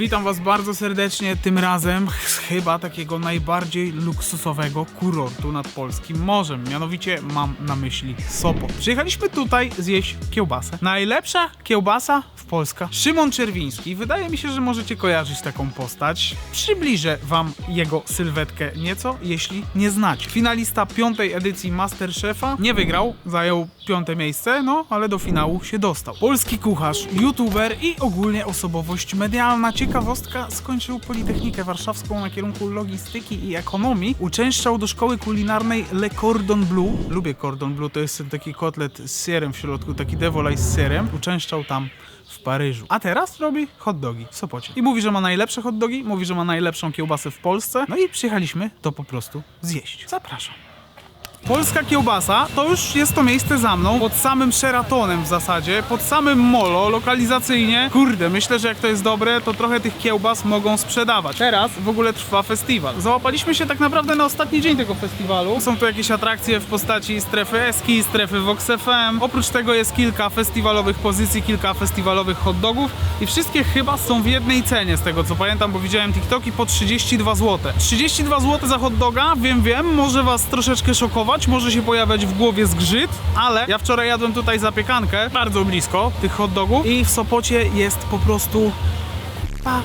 Witam Was bardzo serdecznie, tym razem z chyba takiego najbardziej luksusowego kurortu nad polskim morzem. Mianowicie mam na myśli Sopot. Przyjechaliśmy tutaj zjeść kiełbasę. Najlepsza kiełbasa w Polska. Szymon Czerwiński. Wydaje mi się, że możecie kojarzyć taką postać. Przybliżę Wam jego sylwetkę nieco, jeśli nie znacie. Finalista piątej edycji Masterchefa nie wygrał, zajął piąte miejsce, no ale do finału się dostał. Polski kucharz, youtuber i ogólnie osobowość medialna. Ciekawostka, skończył Politechnikę Warszawską na kierunku logistyki i ekonomii. Uczęszczał do szkoły kulinarnej Le Cordon Bleu. Lubię Cordon Bleu, to jest taki kotlet z serem w środku, taki devolaj z serem. Uczęszczał tam w Paryżu. A teraz robi hot dogi w Sopocie. I mówi, że ma najlepsze hot dogi, mówi, że ma najlepszą kiełbasę w Polsce. No i przyjechaliśmy to po prostu zjeść. Zapraszam. Polska kiełbasa to już jest to miejsce za mną, pod samym Sheratonem w zasadzie, pod samym Molo, lokalizacyjnie. Kurde, myślę, że jak to jest dobre, to trochę tych kiełbas mogą sprzedawać. Teraz w ogóle trwa festiwal. Załapaliśmy się tak naprawdę na ostatni dzień tego festiwalu. Są tu jakieś atrakcje w postaci strefy Eski, strefy Vox FM. Oprócz tego jest kilka festiwalowych pozycji, kilka festiwalowych hot dogów i wszystkie chyba są w jednej cenie, z tego co pamiętam, bo widziałem TikToki po 32 zł. 32 zł za hot doga, wiem, wiem, może was troszeczkę szokować, może się pojawiać w głowie zgrzyt, ale ja wczoraj jadłem tutaj zapiekankę, bardzo blisko tych hot dogów i w Sopocie jest po prostu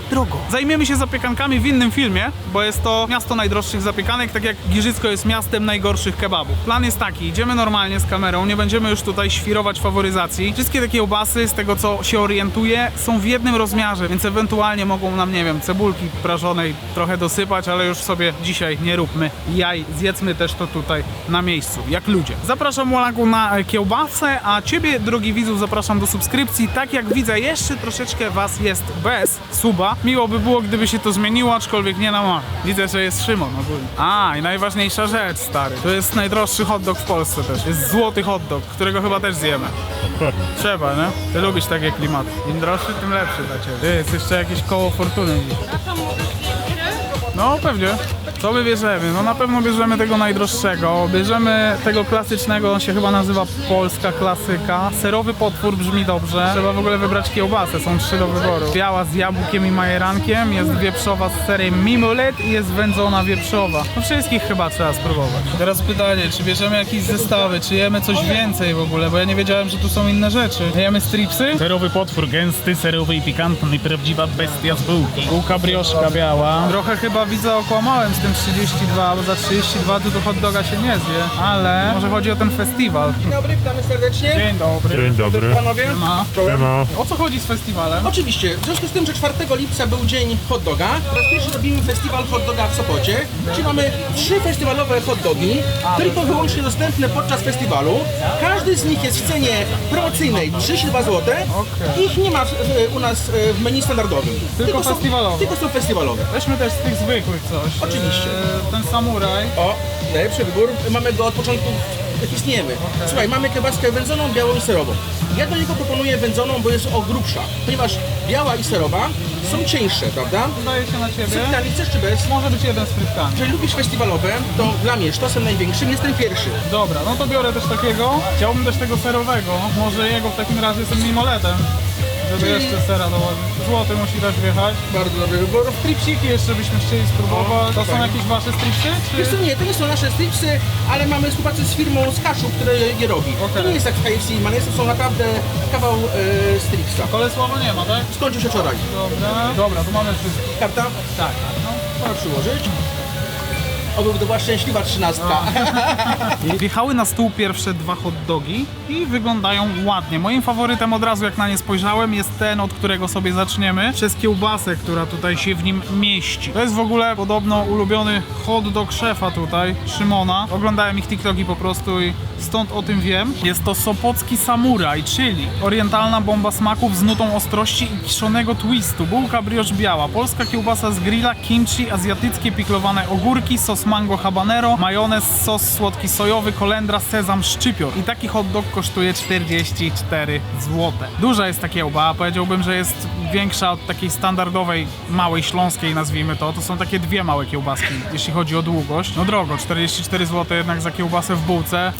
drogo. Zajmiemy się zapiekankami w innym filmie, bo jest to miasto najdroższych zapiekanek, tak jak Giżycko jest miastem najgorszych kebabów. Plan jest taki, idziemy normalnie z kamerą, nie będziemy już tutaj świrować faworyzacji. Wszystkie te kiełbasy, z tego co się orientuję, są w jednym rozmiarze, więc ewentualnie mogą nam, nie wiem, cebulki prażonej trochę dosypać, ale już sobie dzisiaj nie róbmy jaj, zjedzmy też to tutaj na miejscu, jak ludzie. Zapraszam Łolaku na kiełbasę, a Ciebie, drogi widzu, zapraszam do subskrypcji. Tak jak widzę, jeszcze troszeczkę Was jest bez suba. Miło by było, gdyby się to zmieniło, aczkolwiek nie na ma. Widzę, że jest Szymon ogólnie. A, i najważniejsza rzecz, stary. To jest najdroższy hot dog w Polsce też. Jest złoty hot dog, którego chyba też zjemy. Trzeba, nie? Ty lubisz takie klimaty. Im droższy, tym lepszy dla Ciebie. Ty, jest jeszcze jakieś koło fortuny dziś. No pewnie. Co my bierzemy? No na pewno bierzemy tego najdroższego. Bierzemy tego klasycznego, on się chyba nazywa Polska Klasyka. Serowy potwór brzmi dobrze. Trzeba w ogóle wybrać kiełbasę, są trzy do wyboru. Biała z jabłkiem i majerankiem, jest wieprzowa z serem mimolet i jest wędzona wieprzowa. No wszystkich chyba trzeba spróbować. Teraz pytanie, czy bierzemy jakieś zestawy, czy jemy coś więcej w ogóle, bo ja nie wiedziałem, że tu są inne rzeczy. Jemy stripsy? Serowy potwór, gęsty, serowy i pikantny, prawdziwa bestia z bułki. Bułka brioszka biała. Trochę chyba widzę okłamałem z tym 32, bo za 32 tu do hot doga się nie zje. Ale może chodzi o ten festiwal. Dzień dobry, witamy serdecznie. Dzień dobry. Dzień dobry. Panowie. Ma. Siema. O co chodzi z festiwalem? Oczywiście, w związku z tym, że 4 lipca był dzień hot doga, po raz pierwszy robimy festiwal hot doga w Sopocie, czyli mamy trzy festiwalowe hot dogi, tylko wyłącznie dostępne podczas festiwalu. Każdy z nich jest w cenie promocyjnej 32 zł. Ich nie ma w, w, u nas e, w menu standardowym. Tylko są, festiwalowe. Tylko są festiwalowe. Weźmy też z tych zwykłych coś. Oczywiście. Eee, ten samuraj. O, najlepszy wybór. Mamy go od początku, jak istniejemy. Słuchaj, mamy kiełbaskę wędzoną, białą i serową. Ja do niego proponuję wędzoną, bo jest o grubsza, ponieważ biała i serowa są cieńsze, prawda? Wydaje się na ciebie. Frytkami chcesz czy bez? Może być jeden z frytkami. Jeżeli lubisz festiwalowe, to dla mnie sztosem największym jest ten pierwszy. Dobra, no to biorę też takiego. Chciałbym też tego serowego. Może jego w takim razie z tym mimoletem. Żeby jeszcze sera dołożyć. Złoty musi też wjechać. Bardzo dobry wybór. Stripsiki jeszcze byśmy chcieli spróbować. To są fajnie. jakieś wasze stripsy? Wiesz Czy... co, nie, to nie są nasze stripsy, ale mamy współpracę z firmą z Kaszu, która je robi. To Okej. nie jest jak w KFC, Manesy są naprawdę kawał e, stripsa. Kolesława nie ma, tak? Skończył się wczoraj. Dobra. Dobra, tu mamy wszystko. Karta? Tak. No. Można przyłożyć. Oby to była szczęśliwa trzynastka. Wjechały na stół pierwsze dwa hot dogi i wyglądają ładnie. Moim faworytem od razu jak na nie spojrzałem jest ten, od którego sobie zaczniemy, przez kiełbasę, która tutaj się w nim mieści. To jest w ogóle podobno ulubiony hot dog szefa tutaj, Szymona. Oglądałem ich TikToki po prostu i stąd o tym wiem. Jest to sopocki samuraj, czyli orientalna bomba smaków z nutą ostrości i kiszonego twistu, bułka brioche biała, polska kiełbasa z grilla, kimchi, azjatyckie piklowane ogórki, sos mango habanero, majonez, sos słodki sojowy, kolendra, sezam, szczypior. I taki hot dog kosztuje 44 zł. Duża jest ta kiełba, powiedziałbym, że jest większa od takiej standardowej, małej śląskiej nazwijmy to. To są takie dwie małe kiełbaski, jeśli chodzi o długość. No drogo, 44 zł jednak za kiełbasę w bułce.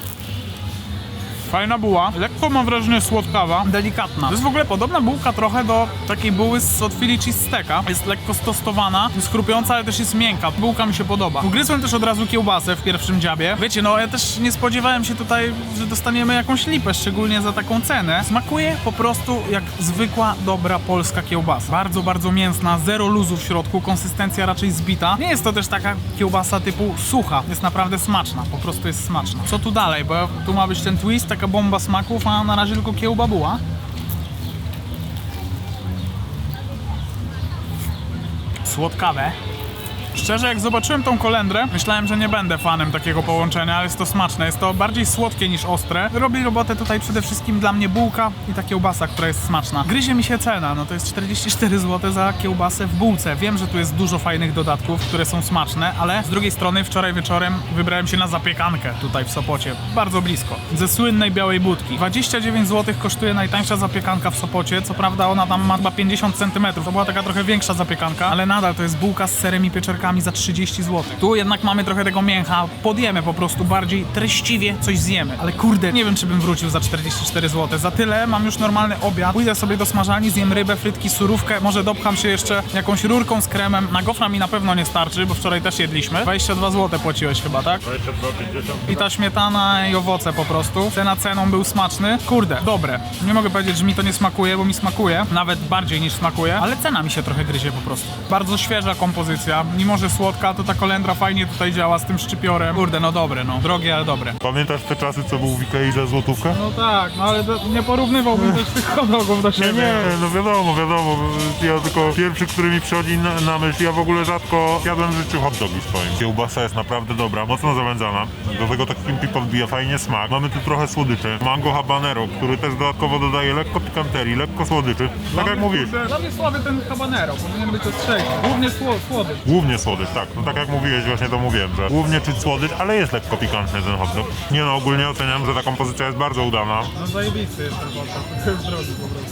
Fajna buła, lekko mam wrażenie słodkawa, delikatna. To jest w ogóle podobna bułka trochę do takiej buły z od Philly cheesesteaka. Jest lekko stostowana, jest chrupiąca, ale też jest miękka. Bułka mi się podoba. Ugryzłem też od razu kiełbasę w pierwszym dziabie. Wiecie, no ja też nie spodziewałem się tutaj, że dostaniemy jakąś lipę, szczególnie za taką cenę. Smakuje po prostu jak zwykła, dobra polska kiełbasa. Bardzo, bardzo mięsna, zero luzu w środku, konsystencja raczej zbita. Nie jest to też taka kiełbasa typu sucha, jest naprawdę smaczna, po prostu jest smaczna. Co tu dalej, bo tu ma być ten twist, taka bomba smaków, a na razie tylko kiełba była. Słodkawe. Szczerze, jak zobaczyłem tą kolendrę, myślałem, że nie będę fanem takiego połączenia, ale jest to smaczne. Jest to bardziej słodkie niż ostre. Robi robotę tutaj przede wszystkim dla mnie bułka i ta kiełbasa, która jest smaczna. Gryzie mi się cena, no to jest 44 zł za kiełbasę w bułce. Wiem, że tu jest dużo fajnych dodatków, które są smaczne, ale z drugiej strony wczoraj wieczorem wybrałem się na zapiekankę tutaj w Sopocie. Bardzo blisko. Ze słynnej białej budki. 29 zł kosztuje najtańsza zapiekanka w Sopocie. Co prawda ona tam ma chyba 50 cm. To była taka trochę większa zapiekanka, ale nadal to jest bułka z serem i pieczarkami za 30 zł. Tu jednak mamy trochę tego mięcha. Podjemy po prostu bardziej treściwie coś zjemy. Ale kurde, nie wiem czy bym wrócił za 44 zł. Za tyle mam już normalny obiad. Pójdę sobie do smażalni, zjem rybę, frytki, surówkę. Może dopcham się jeszcze jakąś rurką z kremem. Na gofra mi na pewno nie starczy, bo wczoraj też jedliśmy. 22 zł płaciłeś chyba, tak? 22,50. I ta śmietana i owoce po prostu. Cena ceną był smaczny. Kurde, dobre. Nie mogę powiedzieć, że mi to nie smakuje, bo mi smakuje. Nawet bardziej niż smakuje. Ale cena mi się trochę gryzie po prostu. Bardzo świeża kompozycja. Mimo, że słodka, to ta kolendra fajnie tutaj działa z tym szczypiorem. Kurde, no dobre, no. Drogie, ale dobre. Pamiętasz te czasy, co był w Ikei za złotówkę? No tak, no ale to nie porównywałbym też tych hodogów do Nie, siebie. nie, no wiadomo, wiadomo. Ja tylko pierwszy, który mi przychodzi na, na myśl, ja w ogóle rzadko jadłem w życiu hot dogi swoim. Kiełbasa jest naprawdę dobra, mocno zawędzana. Do tego tak kimpi podbija fajnie smak. Mamy tu trochę słodyczy. Mango habanero, który też dodatkowo dodaje lekko pikanterii, lekko słodyczy. Tak jak mówisz. Dla mnie słaby ten habanero, powinien być ostrzejszy. Głównie sło- słody. Głównie słodycz, tak. No tak jak mówiłeś, właśnie to mówiłem, że głównie czuć słodycz, ale jest lekko pikantny ten hot dog. Nie no, ogólnie oceniam, że ta kompozycja jest bardzo udana. No zajebisty jest ten hot to jest drogi po prostu.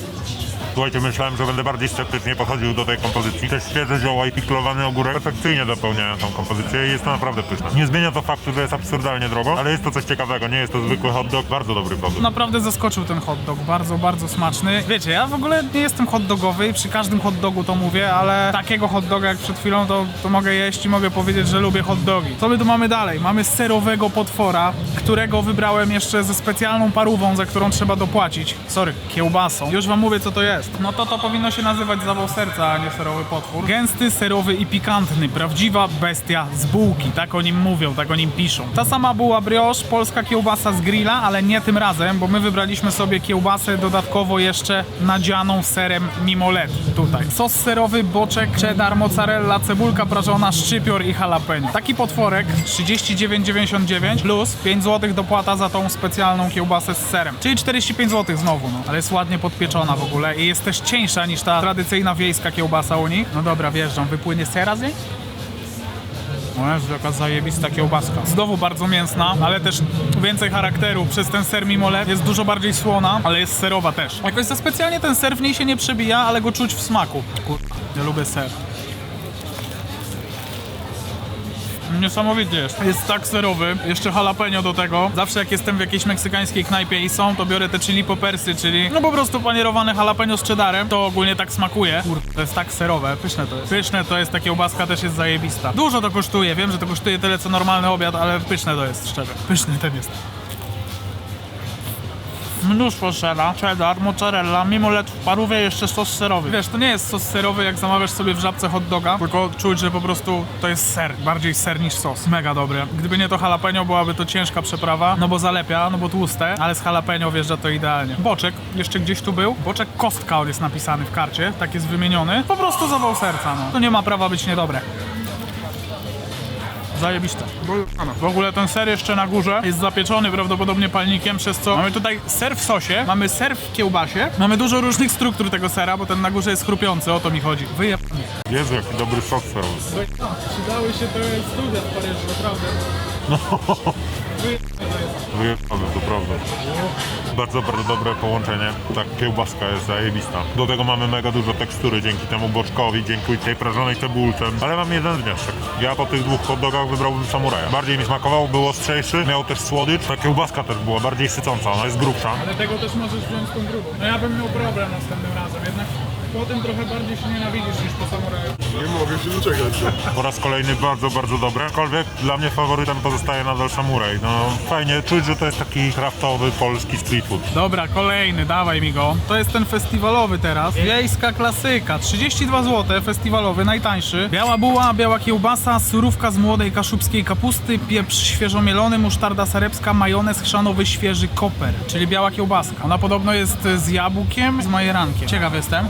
Słuchajcie, myślałem, że będę bardziej sceptycznie podchodził do tej kompozycji. Te świeże zioła i piklowany ogórek perfekcyjnie dopełniają tą kompozycję i jest to naprawdę pyszne. Nie zmienia to faktu, że jest absurdalnie drogo, ale jest to coś ciekawego. Nie jest to zwykły hot dog, bardzo dobry produkt. Naprawdę zaskoczył ten hot dog, bardzo, bardzo smaczny. Wiecie, ja w ogóle nie jestem hot dogowy i przy każdym hot dogu to mówię, ale takiego hot doga jak przed chwilą to, to mogę jeść i mogę powiedzieć, że lubię hot dogi. Co my tu mamy dalej? Mamy serowego potwora, którego wybrałem jeszcze ze specjalną parówą, za którą trzeba dopłacić. Sorry, kiełbasą. Już wam mówię co to jest. No to to powinno się nazywać zawał serca, a nie serowy potwór. Gęsty, serowy i pikantny. Prawdziwa bestia z bułki. Tak o nim mówią, tak o nim piszą. Ta sama była brioche, polska kiełbasa z grilla, ale nie tym razem, bo my wybraliśmy sobie kiełbasę dodatkowo jeszcze nadzianą serem mimolet tutaj. Sos serowy, boczek, cheddar, mozzarella, cebulka prażona, szczypior i jalapeno. Taki potworek 39,99 plus 5 zł dopłata za tą specjalną kiełbasę z serem. Czyli 45 zł znowu, no. Ale jest ładnie podpieczona w ogóle i jest też cieńsza niż ta tradycyjna wiejska kiełbasa u nich. No dobra, wjeżdżam. Wypłynie sera z niej? O Jezu, jaka zajebista kiełbaska. Znowu bardzo mięsna, ale też więcej charakteru. Przez ten ser mimolet jest dużo bardziej słona, ale jest serowa też. Jakoś za specjalnie ten ser w niej się nie przebija, ale go czuć w smaku. Kur... ja lubię ser. Niesamowity jest. Jest tak serowy, jeszcze jalapeno do tego. Zawsze jak jestem w jakiejś meksykańskiej knajpie i są, to biorę te chili popersy, czyli no po prostu panierowane jalapeno z cheddarem. To ogólnie tak smakuje. Kurde, to jest tak serowe, pyszne to jest. Pyszne to jest, ta kiełbaska też jest zajebista. Dużo to kosztuje, wiem, że to kosztuje tyle co normalny obiad, ale pyszne to jest, szczerze. Pyszny ten jest. Mnóstwo sera, cheddar, mozzarella, mimolet w parówie, jeszcze sos serowy. Wiesz, to nie jest sos serowy, jak zamawiasz sobie w żabce hot doga, tylko czuć, że po prostu to jest ser, bardziej ser niż sos. Mega dobre. Gdyby nie to jalapeno, byłaby to ciężka przeprawa, no bo zalepia, no bo tłuste, ale z jalapeno wjeżdża to idealnie. Boczek, jeszcze gdzieś tu był. Boczek kostka on jest napisany w karcie, tak jest wymieniony. Po prostu zawał serca, no. To nie ma prawa być niedobre. Zajebiste. W ogóle ten ser jeszcze na górze jest zapieczony prawdopodobnie palnikiem, przez co mamy tutaj ser w sosie, mamy ser w kiełbasie, mamy dużo różnych struktur tego sera, bo ten na górze jest chrupiący, o to mi chodzi. Wyjebany. Jezu, jaki dobry sos serowy. Przydały się te studia w Paryżu, naprawdę. No. Wyjebane Wyjechane, to prawda. Bardzo, bardzo dobre połączenie. Tak, kiełbaska jest zajebista. Do tego mamy mega dużo tekstury dzięki temu boczkowi, dzięki tej prażonej cebulce. Ale mam jeden wniosek. Ja po tych dwóch hot dogach wybrałbym samuraja. Bardziej mi smakował, był ostrzejszy, miał też słodycz. Ta kiełbaska też była bardziej sycąca, ona jest grubsza. Ale tego też możesz wziąć tą grubą. No ja bym miał problem następnym razem, jednak po tym trochę bardziej się nienawidzisz niż po samuraju. Nie mogę się doczekać. Po raz kolejny bardzo, bardzo dobre. Aczkolwiek dla mnie faworytem pozostaje nadal samuraj. No fajnie, czuć, że to jest taki kraftowy polski street food. Dobra, kolejny, dawaj mi go. To jest ten festiwalowy teraz. Wiejska klasyka. 32 zł, festiwalowy, najtańszy. Biała buła, biała kiełbasa, surówka z młodej kaszubskiej kapusty, pieprz świeżo mielony, musztarda sarepska, majonez chrzanowy, świeży koper, czyli biała kiełbaska. Ona podobno jest z jabłkiem, z majerankiem. Ciekaw jestem.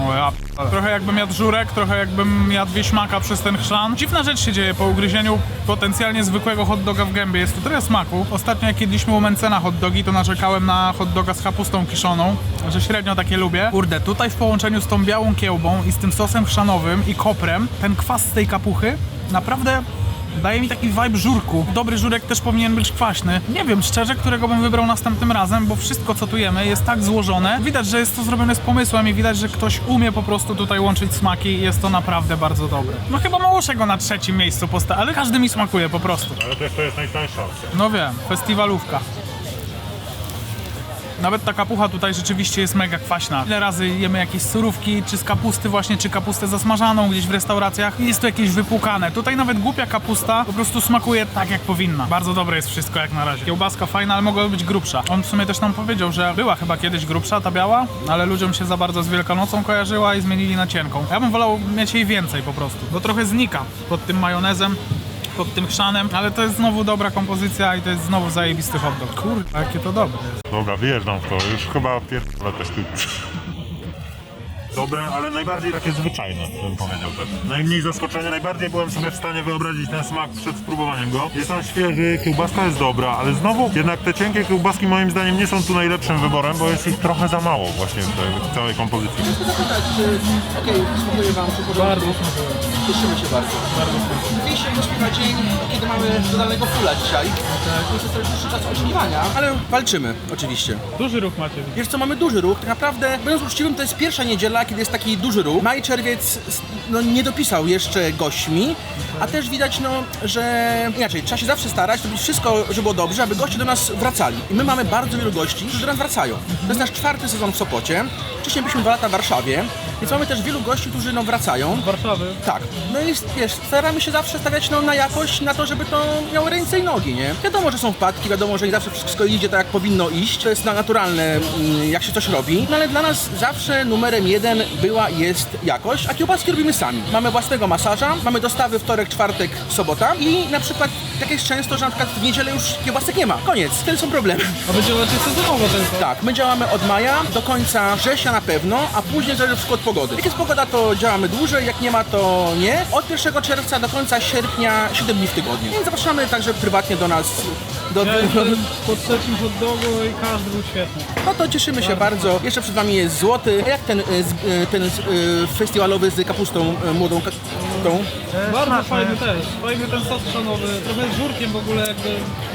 O ja Trochę jakbym jadł żurek, trochę jakbym jadł wieśmaka przez ten chrzan. Dziwna rzecz się dzieje po ugryzieniu potencjalnie zwykłego hot doga w gębie. Jest tu tyle smaku. Ostatnio jak jedliśmy u Mencena hot dogi, to narzekałem na hot doga z kapustą kiszoną, że średnio takie lubię. Kurde, tutaj w połączeniu z tą białą kiełbą i z tym sosem chrzanowym i koprem, ten kwas z tej kapuchy naprawdę Daje mi taki vibe żurku. Dobry żurek też powinien być kwaśny. Nie wiem szczerze, którego bym wybrał następnym razem, bo wszystko co tu jemy jest tak złożone. Widać, że jest to zrobione z pomysłem i widać, że ktoś umie po prostu tutaj łączyć smaki i jest to naprawdę bardzo dobre. No chyba muszę go na trzecim miejscu postawić, ale każdy mi smakuje po prostu. Ale też to jest najtańsza opcja. No wiem, festiwalówka. Nawet ta kapucha tutaj rzeczywiście jest mega kwaśna. Ile razy jemy jakieś surówki, czy z kapusty właśnie, czy kapustę zasmażaną gdzieś w restauracjach i jest to jakieś wypłukane. Tutaj nawet głupia kapusta po prostu smakuje tak jak powinna. Bardzo dobre jest wszystko jak na razie. Kiełbaska fajna, ale mogła być grubsza. On w sumie też nam powiedział, że była chyba kiedyś grubsza ta biała, ale ludziom się za bardzo z Wielkanocą kojarzyła i zmienili na cienką. Ja bym wolał mieć jej więcej po prostu, bo trochę znika pod tym majonezem pod tym chrzanem, ale to jest znowu dobra kompozycja i to jest znowu zajebisty hot dog. Kurde, jakie to dobre. Dobra, wyjeżdżam w to. Już chyba pierdolę też tu. Dobre, ale najbardziej takie zwyczajne, bym powiedział też. Najmniej zaskoczenie, najbardziej byłem sobie w stanie wyobrazić ten smak przed spróbowaniem go. Jest on świeży, kiełbaska jest dobra, ale znowu jednak te cienkie kiełbaski moim zdaniem nie są tu najlepszym wyborem, bo jest ich trochę za mało właśnie w tej w całej kompozycji. zapytać, czy okej, smakuje Wam, czy porządku? Bardzo Cieszymy się bardzo. Dzisiejszy rozpoczyna dzień, kiedy mamy dodanego fula dzisiaj. Tak. Jest to też dłuższy czas oczekiwania, ale walczymy oczywiście. Duży ruch macie. Wiesz co, mamy duży ruch. Tak naprawdę, będąc uczciwym, to jest pierwsza niedziela, kiedy jest taki duży ruch. Maj czerwiec no, nie dopisał jeszcze gośćmi, a też widać, no, że inaczej, trzeba się zawsze starać, robić wszystko, żeby było dobrze, aby goście do nas wracali. I my mamy bardzo wielu gości, którzy do nas wracają. To jest nasz czwarty sezon w Sopocie. Wcześniej byliśmy dwa lata w Warszawie, więc mamy też wielu gości, którzy no, wracają. Warszawy. Tak, no i wiesz, staramy się zawsze stawiać no, na jakość, na to, żeby to miało ręce i nogi, nie? Wiadomo, że są wpadki, wiadomo, że nie zawsze wszystko idzie tak, jak powinno iść, to jest na- naturalne, mm, jak się coś robi, no ale dla nas zawsze numerem jeden była, jest jakość, a kiełbaski robimy sami. Mamy własnego masaża, mamy dostawy wtorek, czwartek, sobota i na przykład tak jest często, że na przykład w niedzielę już kiełbasek nie ma. Koniec, wtedy są problemy. A wy działacie sezonowo tylko. Tak, my działamy od maja do końca września na pewno, a później zależy wszystko od pogody. Jak jest pogoda, to działamy dłużej, jak nie ma, to nie. Od 1 czerwca do końca sierpnia 7 dni w tygodniu. Więc zapraszamy także prywatnie do nas. Do, Ja jestem po trzecim hot dogu i każdy był świetny. No to cieszymy się bardzo. Jeszcze przed wami jest złoty. Jak ten, z- y, ten y, festiwalowy z kapustą młodą? Tą? Bardzo fajny też. Fajny ten sos szanowy, trochę z żurkiem w ogóle jakby.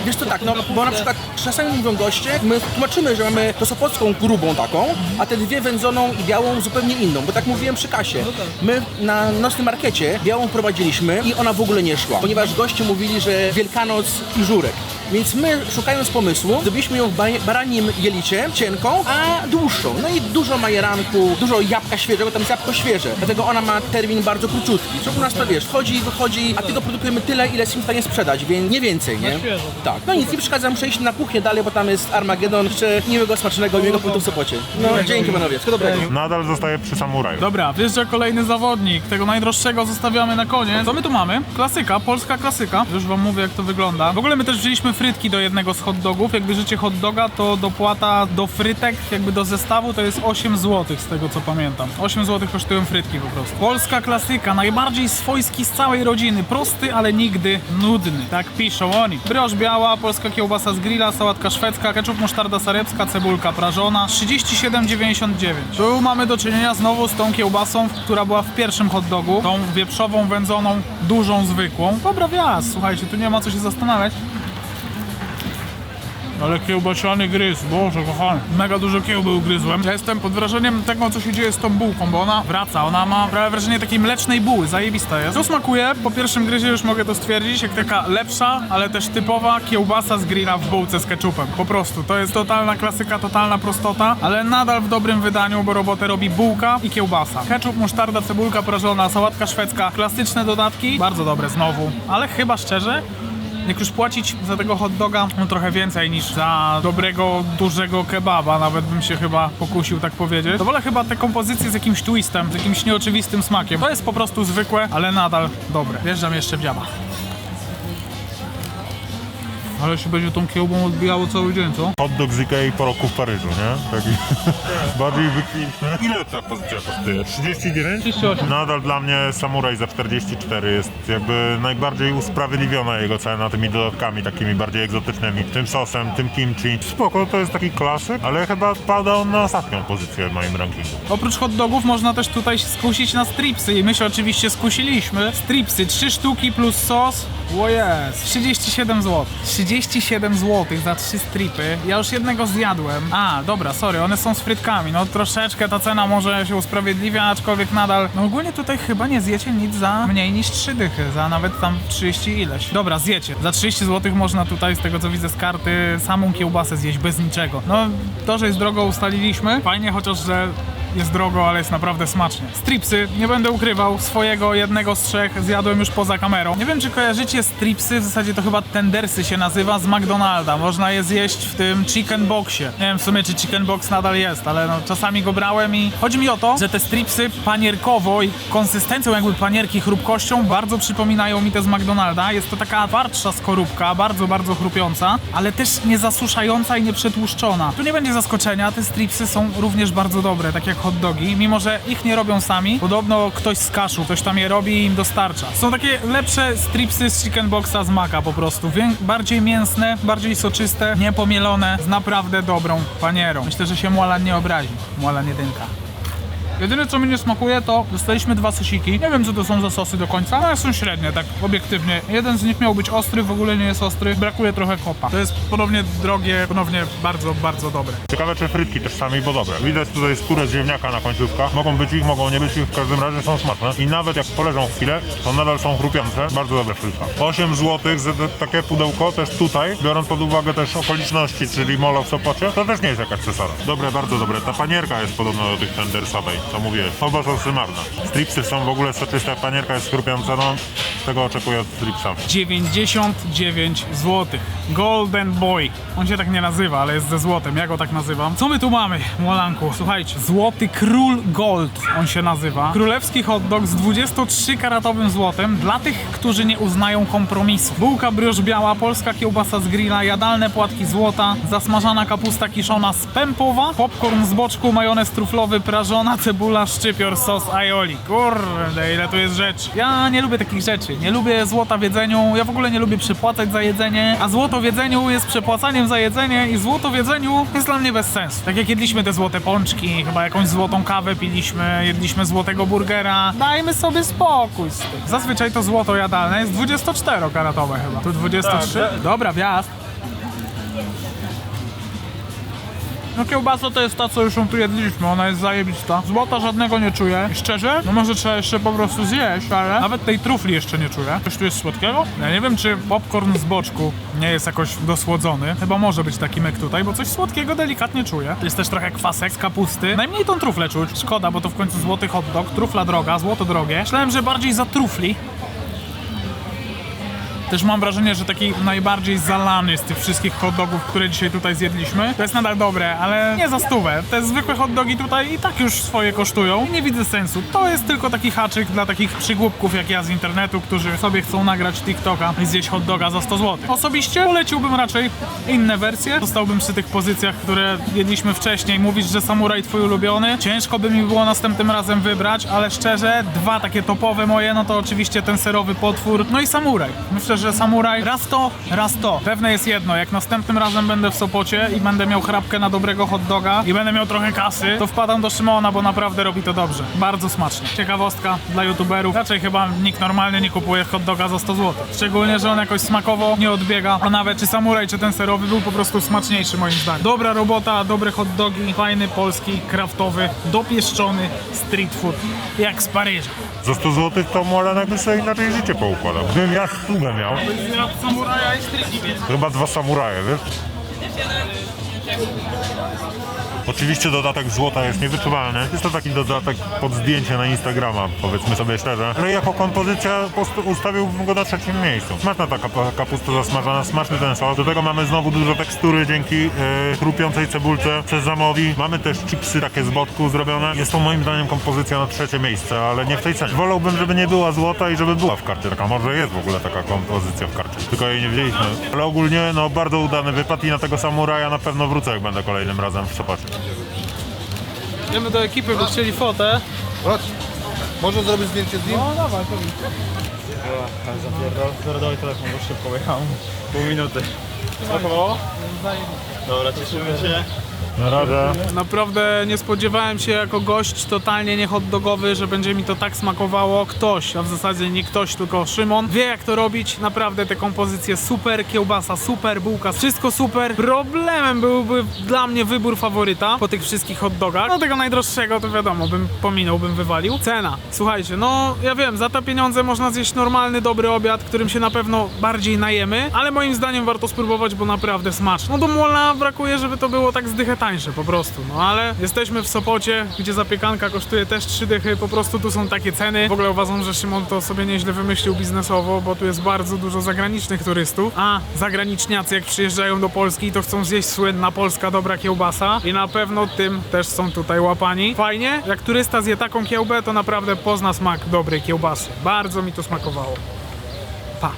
Wiesz co tak, no bo na przykład czasami mówią goście, my tłumaczymy, że mamy to sopocką grubą taką, a te dwie wędzoną i białą zupełnie inną, bo tak mówiłem przy kasie. My na nocnym markecie białą prowadziliśmy i ona w ogóle nie szła, ponieważ goście mówili, że Wielkanoc i żurek. Więc my, szukając pomysłu, zrobiliśmy ją w ba- baranim jelicie, cienką, a dłuższą. No i dużo majeranku, dużo jabłka świeżego, tam jest jabłko świeże. Dlatego ona ma termin bardzo króciutki. Co u nas to wiesz, wchodzi, wychodzi, a tego produkujemy tyle, ile jesteśmy w stanie sprzedać, więc nie więcej, nie? świeżo. Tak. No nic, nie przeszkadza nam przejść na kuchnię dalej, bo tam jest Armagedon. Jeszcze miłego, smacznego, miłego punktu w Sopocie. No, dzięki panowie, wszystkiego dobrego. Nadal zostaje przy samuraju. Dobra, wjeżdża kolejny zawodnik. Tego najdroższego zostawiamy na koniec. Co my tu mamy? Klasyka, polska klasyka. Już wam mówię, jak to wygląda. W ogóle my też wzięliśmy frytki do jednego z hot dogów. Jak bierzecie hot doga, to dopłata do frytek, jakby do zestawu, to jest 8 zł, z tego co pamiętam. 8 zł kosztują frytki po prostu. Polska klasyka, najbardziej swojski z całej rodziny. Prosty, ale nigdy nudny. Tak piszą oni. Brioż biała, polska kiełbasa z grilla, sałatka szwedzka, ketchup, musztarda sarepska, cebulka prażona. 37,99. Tu mamy do czynienia znowu z tą kiełbasą, która była w pierwszym hot dogu. Tą wieprzową, wędzoną, dużą, zwykłą. Dobra wjazd, słuchajcie, tu nie ma co się zastanawiać. Ale kiełbasiany gryz, boże kochany. Mega dużo kiełby ugryzłem. Ja jestem pod wrażeniem tego, co się dzieje z tą bułką, bo ona wraca. Ona ma prawie wrażenie takiej mlecznej buły, zajebista jest. To smakuje, po pierwszym gryzie już mogę to stwierdzić, jak taka lepsza, ale też typowa kiełbasa z grilla w bułce z ketchupem. Po prostu, to jest totalna klasyka, totalna prostota, ale nadal w dobrym wydaniu, bo robotę robi bułka i kiełbasa. Ketchup, musztarda, cebulka prażona, sałatka szwedzka, klasyczne dodatki, bardzo dobre znowu. Ale chyba szczerze, jak już płacić za tego hot doga, no trochę więcej niż za dobrego, dużego kebaba, nawet bym się chyba pokusił tak powiedzieć, to wolę chyba te kompozycje z jakimś twistem, z jakimś nieoczywistym smakiem. To jest po prostu zwykłe, ale nadal dobre. Wjeżdżam jeszcze w dziaba. Ale się będzie tą kiełbą odbijało cały dzień, co? Hot dog z Ikei po roku w Paryżu, nie? Taki bardziej wykwintny. Ile ta pozycja kosztuje? 39? 38. Nadal dla mnie Samuraj za 44 jest jakby najbardziej usprawiedliwiona jego cena tymi dodatkami takimi bardziej egzotycznymi. Tym sosem, tym kimchi. Spoko, to jest taki klasyk, ale chyba spada on na ostatnią pozycję w moim rankingu. Oprócz hot dogów można też tutaj się skusić na stripsy i my się oczywiście skusiliśmy. Stripsy, 3 sztuki plus sos. O jest, 37 zł. 37 zł za 3 stripy. Ja już jednego zjadłem. A, dobra, sorry, one są z frytkami. No troszeczkę ta cena może się usprawiedliwia, aczkolwiek nadal. No ogólnie tutaj chyba nie zjecie nic za mniej niż 3 dychy, za nawet tam 30 ileś. Dobra, zjecie. Za 30 zł można tutaj, z tego co widzę z karty, samą kiełbasę zjeść bez niczego. No, to, że jest drogo ustaliliśmy. Fajnie, chociaż, że jest drogo, ale jest naprawdę smacznie. Stripsy, nie będę ukrywał, swojego jednego z trzech zjadłem już poza kamerą. Nie wiem, czy kojarzycie stripsy, w zasadzie to chyba tendersy się nazywa, z McDonalda. Można je zjeść w tym chicken boxie. Nie wiem w sumie, czy chicken box nadal jest, ale no, czasami go brałem i chodzi mi o to, że te stripsy panierkowo i konsystencją jakby panierki, chrupkością bardzo przypominają mi te z McDonalda. Jest to taka twardsza skorupka, bardzo, bardzo chrupiąca, ale też nie zasuszająca i nie przetłuszczona. Tu nie będzie zaskoczenia, te stripsy są również bardzo dobre, tak jak hot dogi, mimo że ich nie robią sami. Podobno ktoś z kaszu, ktoś tam je robi i im dostarcza. Są takie lepsze stripsy z chicken boxa z maka po prostu. Bardziej mięsne, bardziej soczyste, niepomielone, z naprawdę dobrą panierą. Myślę, że się Mualan nie obrazi. Mualan jedynka. Jedyne co mi nie smakuje to dostaliśmy dwa sosiki. Nie wiem co to są za sosy do końca, ale są średnie, tak obiektywnie. Jeden z nich miał być ostry, w ogóle nie jest ostry. Brakuje trochę kopa. To jest ponownie drogie, ponownie bardzo, bardzo dobre. Ciekawe czy frytki też sami, bo dobre. Widać tutaj skórę z ziemniaka na końcówkach. Mogą być ich, mogą nie być ich, w każdym razie są smaczne. I nawet jak poleżą chwilę, to nadal są chrupiące. Bardzo dobre frytka. 8 zł za te- takie pudełko też tutaj, biorąc pod uwagę też okoliczności, czyli molo w Sopocie, to też nie jest jakaś przesada. Dobre, bardzo dobre. Ta panierka jest podobna do tych tendersowej, co mówię. Oba są symarne. Stripsy są w ogóle soczyste, panierka jest chrupiąca, no tego oczekuję od stripsa. 99 zł. Golden Boy. On się tak nie nazywa, ale jest ze złotem. Ja go tak nazywam. Co my tu mamy, Molanku? Słuchajcie, Złoty Król Gold on się nazywa. Królewski hot dog z 23-karatowym złotem dla tych, którzy nie uznają kompromisu. Bułka brioż biała, polska kiełbasa z grilla, jadalne płatki złota, zasmażana kapusta kiszona z pępowa, popcorn z boczku, majonez truflowy, prażona, cebula, szczypior, sos aioli. Kurde, ile tu jest rzeczy. Ja nie lubię takich rzeczy. Nie lubię złota w jedzeniu. Ja w ogóle nie lubię przepłacać za jedzenie, a złoto w jedzeniu jest przepłacaniem za jedzenie i złoto w jedzeniu jest dla mnie bez sensu. Tak jak jedliśmy te złote pączki, chyba jakąś złotą kawę piliśmy, jedliśmy złotego burgera. Dajmy sobie spokój z tym. Zazwyczaj to złoto jadalne jest 24-karatowe chyba. Tu 23? Dobra, wjazd. No kiełbasa to jest ta, co już ją tu jedliśmy, ona jest zajebista. Złota żadnego nie czuję. I szczerze, no może trzeba jeszcze po prostu zjeść, ale nawet tej trufli jeszcze nie czuję. Coś tu jest słodkiego? Ja nie wiem, czy popcorn z boczku nie jest jakoś dosłodzony. Chyba może być taki myk tutaj, bo coś słodkiego delikatnie czuję. To jest też trochę kwasek z kapusty. Najmniej tą truflę czuć. Szkoda, bo to w końcu złoty hot dog, trufla droga, złoto drogie. Myślałem, że bardziej za trufli. Też mam wrażenie, że taki najbardziej zalany z tych wszystkich hot dogów, które dzisiaj tutaj zjedliśmy, to jest nadal dobre, ale nie za stówę. Te zwykłe hot dogi tutaj i tak już swoje kosztują i nie widzę sensu. To jest tylko taki haczyk dla takich przygłupków jak ja z internetu, którzy sobie chcą nagrać TikToka i zjeść hot doga za 100 zł. Osobiście poleciłbym raczej inne wersje. Zostałbym przy tych pozycjach, które jedliśmy wcześniej. Mówisz, że samuraj twój ulubiony. Ciężko by mi było następnym razem wybrać, ale szczerze, dwa takie topowe moje, no to oczywiście ten serowy potwór, no i samuraj. Myślę, szczerze, samuraj, raz to, raz to. Pewne jest jedno, jak następnym razem będę w Sopocie i będę miał chrapkę na dobrego hot doga i będę miał trochę kasy, to wpadam do Szymona, bo naprawdę robi to dobrze. Bardzo smacznie. Ciekawostka dla youtuberów. Raczej chyba nikt normalny nie kupuje hot doga za 100 zł. Szczególnie, że on jakoś smakowo nie odbiega, a nawet czy samuraj, czy ten serowy był po prostu smaczniejszy moim zdaniem. Dobra robota, dobre hot dogi, fajny, polski, kraftowy, dopieszczony street food, jak z Paryża. Za 100 zł to najpierw sobie inaczej życie poukładam. Gdybym ja sługę miał, Samuraja i chyba dwa samuraje, wiesz? Oczywiście dodatek złota jest niewyczuwalny. Jest to taki dodatek pod zdjęcie na Instagrama, powiedzmy sobie szczerze. Ale jako kompozycja ustawiłbym go na trzecim miejscu. Smaczna ta kap- kapusta zasmażana, smaczny ten sos. Do tego mamy znowu dużo tekstury dzięki e, chrupiącej cebulce sezamowi. Mamy też chipsy takie z botku zrobione. Jest to moim zdaniem kompozycja na trzecie miejsce, ale nie w tej cenie. Wolałbym, żeby nie była złota i żeby była w karcie. Taka może jest w ogóle taka kompozycja w karcie. Tylko jej nie wzięliśmy. Ale ogólnie no bardzo udany wypad i na tego samuraja na pewno wrócę, jak będę kolejnym razem w Sopocie. Idziemy do ekipy, bo chcieli fotę. Chodź. Można zrobić zdjęcie z nim? No dawaj, to Zaradowaj telefon, bo szybko pojechałem. Pół minuty. Smakowało? Dobra, cieszymy się. Na razie. Naprawdę nie spodziewałem się jako gość totalnie nie hot dogowy, że będzie mi to tak smakowało. Ktoś, a w zasadzie nie ktoś, tylko Szymon, wie jak to robić. Naprawdę te kompozycje super, kiełbasa super, bułka, wszystko super. Problemem byłby dla mnie wybór faworyta po tych wszystkich hot dogach. No tego najdroższego to wiadomo, bym pominął, bym wywalił. Cena. Słuchajcie, no ja wiem, za te pieniądze można zjeść normalny, dobry obiad, którym się na pewno bardziej najemy, ale moim zdaniem warto spróbować, bo naprawdę smaczne. No do mola brakuje, żeby to było tak zdychę tańsze po prostu, no ale jesteśmy w Sopocie, gdzie zapiekanka kosztuje też 3 dychy, po prostu tu są takie ceny. W ogóle uważam, że Szymon to sobie nieźle wymyślił biznesowo, bo tu jest bardzo dużo zagranicznych turystów, a zagraniczniacy jak przyjeżdżają do Polski, to chcą zjeść słynna polska dobra kiełbasa i na pewno tym też są tutaj łapani. Fajnie, jak turysta zje taką kiełbę, to naprawdę pozna smak dobrej kiełbasy. Bardzo mi to smakowało. Pa.